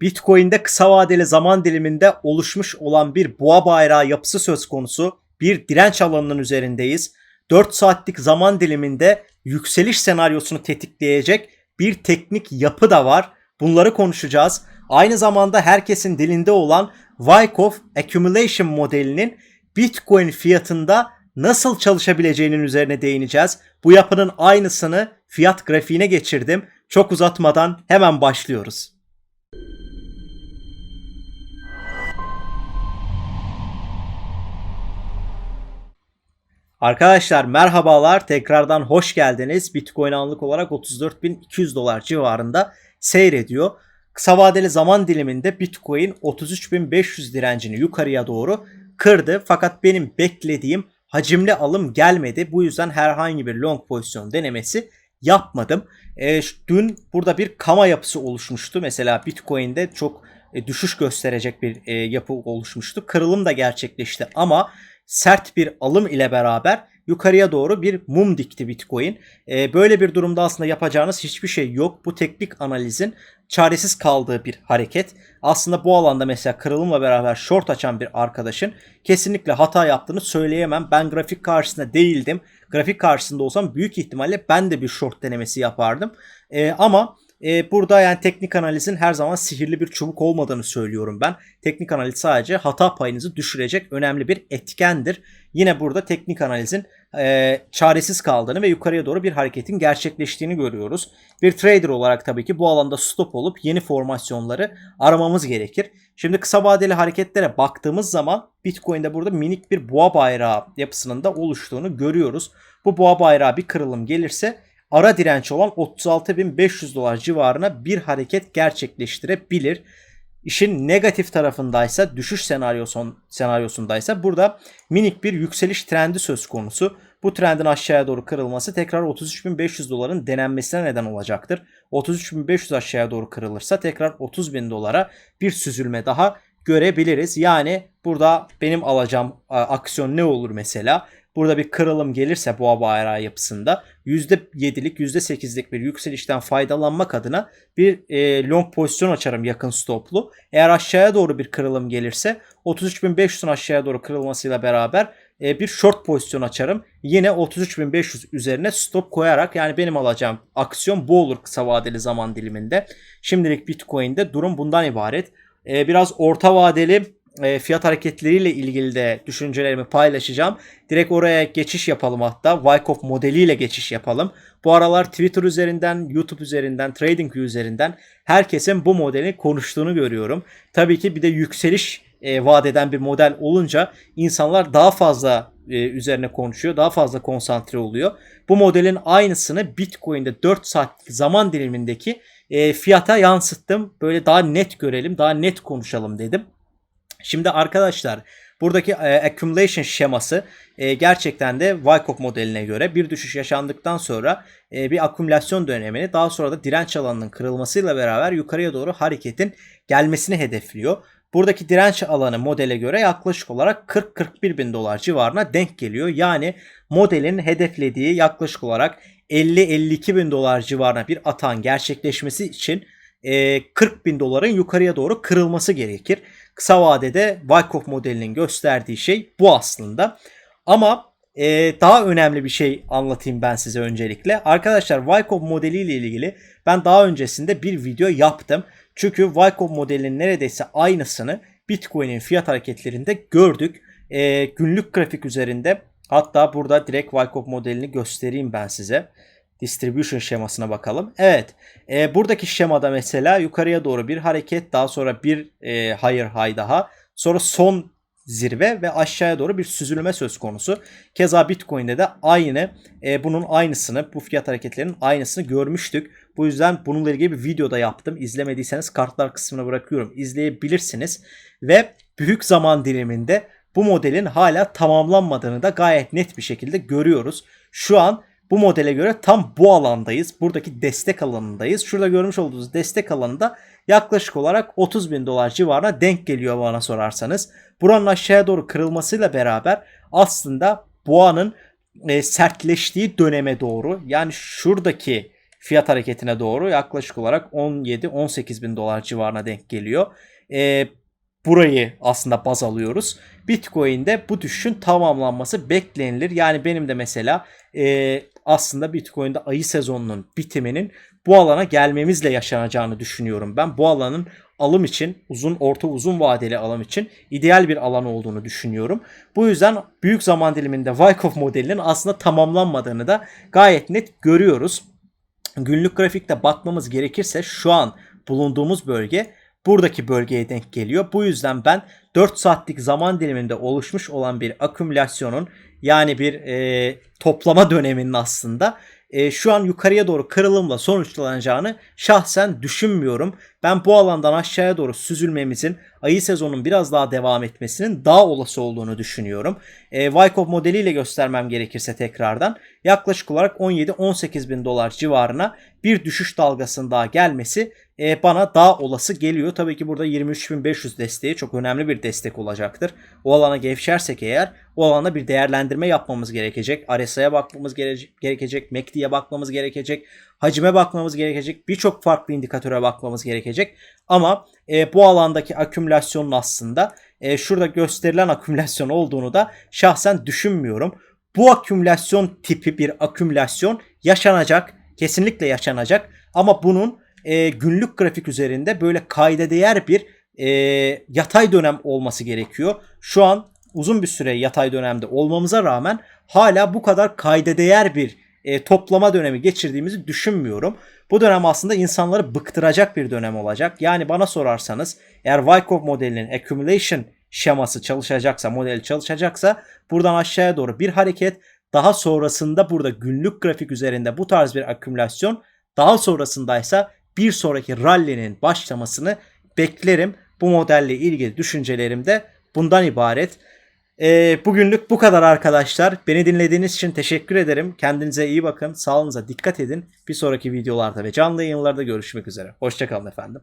Bitcoin'de kısa vadeli zaman diliminde oluşmuş olan bir boğa bayrağı yapısı söz konusu. Bir direnç alanının üzerindeyiz. 4 saatlik zaman diliminde yükseliş senaryosunu tetikleyecek bir teknik yapı da var. Bunları konuşacağız. Aynı zamanda herkesin dilinde olan Wyckoff Accumulation modelinin Bitcoin fiyatında nasıl çalışabileceğinin üzerine değineceğiz. Bu yapının aynısını fiyat grafiğine geçirdim. Çok uzatmadan hemen başlıyoruz. Arkadaşlar merhabalar tekrardan hoş geldiniz. Bitcoin anlık olarak 34.200 dolar civarında seyrediyor. Kısa vadeli zaman diliminde Bitcoin 33.500 direncini yukarıya doğru kırdı. Fakat benim beklediğim hacimli alım gelmedi. Bu yüzden herhangi bir long pozisyon denemesi yapmadım. E, dün burada bir kama yapısı oluşmuştu. Mesela Bitcoin'de çok e, düşüş gösterecek bir e, yapı oluşmuştu. Kırılım da gerçekleşti ama sert bir alım ile beraber yukarıya doğru bir mum dikti Bitcoin. E, böyle bir durumda aslında yapacağınız hiçbir şey yok. Bu teknik analizin çaresiz kaldığı bir hareket. Aslında bu alanda mesela kırılımla beraber short açan bir arkadaşın kesinlikle hata yaptığını söyleyemem. Ben grafik karşısında değildim. Grafik karşısında olsam büyük ihtimalle ben de bir short denemesi yapardım. E, ama e, burada yani teknik analizin her zaman sihirli bir çubuk olmadığını söylüyorum ben. Teknik analiz sadece hata payınızı düşürecek önemli bir etkendir. Yine burada teknik analizin e, çaresiz kaldığını ve yukarıya doğru bir hareketin gerçekleştiğini görüyoruz. Bir trader olarak tabii ki bu alanda stop olup yeni formasyonları aramamız gerekir. Şimdi kısa vadeli hareketlere baktığımız zaman Bitcoin'de burada minik bir boğa bayrağı yapısının da oluştuğunu görüyoruz. Bu boğa bayrağı bir kırılım gelirse ara direnç olan 36.500 dolar civarına bir hareket gerçekleştirebilir. İşin negatif tarafındaysa, düşüş senaryosun, senaryosundaysa burada minik bir yükseliş trendi söz konusu. Bu trendin aşağıya doğru kırılması tekrar 33.500 doların denenmesine neden olacaktır. 33.500 aşağıya doğru kırılırsa tekrar 30.000 dolara bir süzülme daha görebiliriz. Yani burada benim alacağım aksiyon ne olur mesela? Burada bir kırılım gelirse boğa bayrağı yapısında %7'lik %8'lik bir yükselişten faydalanmak adına bir e, long pozisyon açarım yakın stoplu. Eğer aşağıya doğru bir kırılım gelirse 33.500'ün aşağıya doğru kırılmasıyla beraber e, bir short pozisyon açarım. Yine 33.500 üzerine stop koyarak yani benim alacağım aksiyon bu olur kısa vadeli zaman diliminde. Şimdilik Bitcoin'de durum bundan ibaret. E, biraz orta vadeli e, fiyat hareketleriyle ilgili de düşüncelerimi paylaşacağım. Direkt oraya geçiş yapalım hatta. Wyckoff modeliyle geçiş yapalım. Bu aralar Twitter üzerinden, YouTube üzerinden, TradingView üzerinden herkesin bu modeli konuştuğunu görüyorum. Tabii ki bir de yükseliş e, vaat eden bir model olunca insanlar daha fazla e, üzerine konuşuyor. Daha fazla konsantre oluyor. Bu modelin aynısını Bitcoin'de 4 saatlik zaman dilimindeki e, fiyata yansıttım. Böyle daha net görelim, daha net konuşalım dedim. Şimdi arkadaşlar buradaki e, accumulation şeması e, gerçekten de Wyckoff modeline göre bir düşüş yaşandıktan sonra e, bir akümülasyon dönemini daha sonra da direnç alanının kırılmasıyla beraber yukarıya doğru hareketin gelmesini hedefliyor. Buradaki direnç alanı modele göre yaklaşık olarak 40-41 bin dolar civarına denk geliyor. Yani modelin hedeflediği yaklaşık olarak 50-52 bin dolar civarına bir atağın gerçekleşmesi için 40 bin doların yukarıya doğru kırılması gerekir kısa vadede Wyckoff modelinin gösterdiği şey bu aslında. Ama e, daha önemli bir şey anlatayım ben size öncelikle. Arkadaşlar Wyckoff modeliyle ilgili ben daha öncesinde bir video yaptım. Çünkü Wyckoff modelinin neredeyse aynısını Bitcoin'in fiyat hareketlerinde gördük. E, günlük grafik üzerinde hatta burada direkt Wyckoff modelini göstereyim ben size distribution şemasına bakalım. Evet e, buradaki şemada mesela yukarıya doğru bir hareket daha sonra bir e, higher high daha sonra son zirve ve aşağıya doğru bir süzülme söz konusu. Keza Bitcoin'de de aynı e, bunun aynısını bu fiyat hareketlerinin aynısını görmüştük. Bu yüzden bununla ilgili bir video da yaptım. İzlemediyseniz kartlar kısmına bırakıyorum. İzleyebilirsiniz. Ve büyük zaman diliminde bu modelin hala tamamlanmadığını da gayet net bir şekilde görüyoruz. Şu an bu modele göre tam bu alandayız. Buradaki destek alanındayız. Şurada görmüş olduğunuz destek alanında yaklaşık olarak 30 bin dolar civarına denk geliyor bana sorarsanız. Buranın aşağıya doğru kırılmasıyla beraber aslında boğanın e, sertleştiği döneme doğru yani şuradaki fiyat hareketine doğru yaklaşık olarak 17-18 bin dolar civarına denk geliyor. E, burayı aslında baz alıyoruz. Bitcoin'de bu düşüşün tamamlanması beklenilir. Yani benim de mesela e, aslında Bitcoin'de ayı sezonunun bitiminin bu alana gelmemizle yaşanacağını düşünüyorum ben. Bu alanın alım için uzun orta uzun vadeli alım için ideal bir alan olduğunu düşünüyorum. Bu yüzden büyük zaman diliminde Wyckoff modelinin aslında tamamlanmadığını da gayet net görüyoruz. Günlük grafikte bakmamız gerekirse şu an bulunduğumuz bölge buradaki bölgeye denk geliyor. Bu yüzden ben 4 saatlik zaman diliminde oluşmuş olan bir akümülasyonun yani bir e, toplama döneminin aslında e, şu an yukarıya doğru kırılımla sonuçlanacağını şahsen düşünmüyorum. Ben bu alandan aşağıya doğru süzülmemizin ayı sezonun biraz daha devam etmesinin daha olası olduğunu düşünüyorum. E, Wyckoff modeliyle göstermem gerekirse tekrardan yaklaşık olarak 17-18 bin dolar civarına bir düşüş dalgasının daha gelmesi e, bana daha olası geliyor. Tabii ki burada 23.500 desteği çok önemli bir destek olacaktır. O alana gevşersek eğer o alanda bir değerlendirme yapmamız gerekecek. RSI'ye bakmamız gere- gerekecek. MACD'ye bakmamız gerekecek. Hacime bakmamız gerekecek. Birçok farklı indikatöre bakmamız gerekecek. Ama e, bu alandaki akümülasyonun aslında e, şurada gösterilen akümülasyon olduğunu da şahsen düşünmüyorum. Bu akümülasyon tipi bir akümülasyon yaşanacak. Kesinlikle yaşanacak. Ama bunun e, günlük grafik üzerinde böyle kayda değer bir e, yatay dönem olması gerekiyor. Şu an uzun bir süre yatay dönemde olmamıza rağmen hala bu kadar kayda değer bir e, toplama dönemi geçirdiğimizi düşünmüyorum. Bu dönem aslında insanları bıktıracak bir dönem olacak. Yani bana sorarsanız eğer Wyckoff modelinin accumulation şeması çalışacaksa, modeli çalışacaksa buradan aşağıya doğru bir hareket daha sonrasında burada günlük grafik üzerinde bu tarz bir akümülasyon daha sonrasındaysa bir sonraki rally'nin başlamasını beklerim. Bu modelle ilgili düşüncelerim de bundan ibaret. Ee, bugünlük bu kadar arkadaşlar. Beni dinlediğiniz için teşekkür ederim. Kendinize iyi bakın. Sağlığınıza dikkat edin. Bir sonraki videolarda ve canlı yayınlarda görüşmek üzere. Hoşçakalın efendim.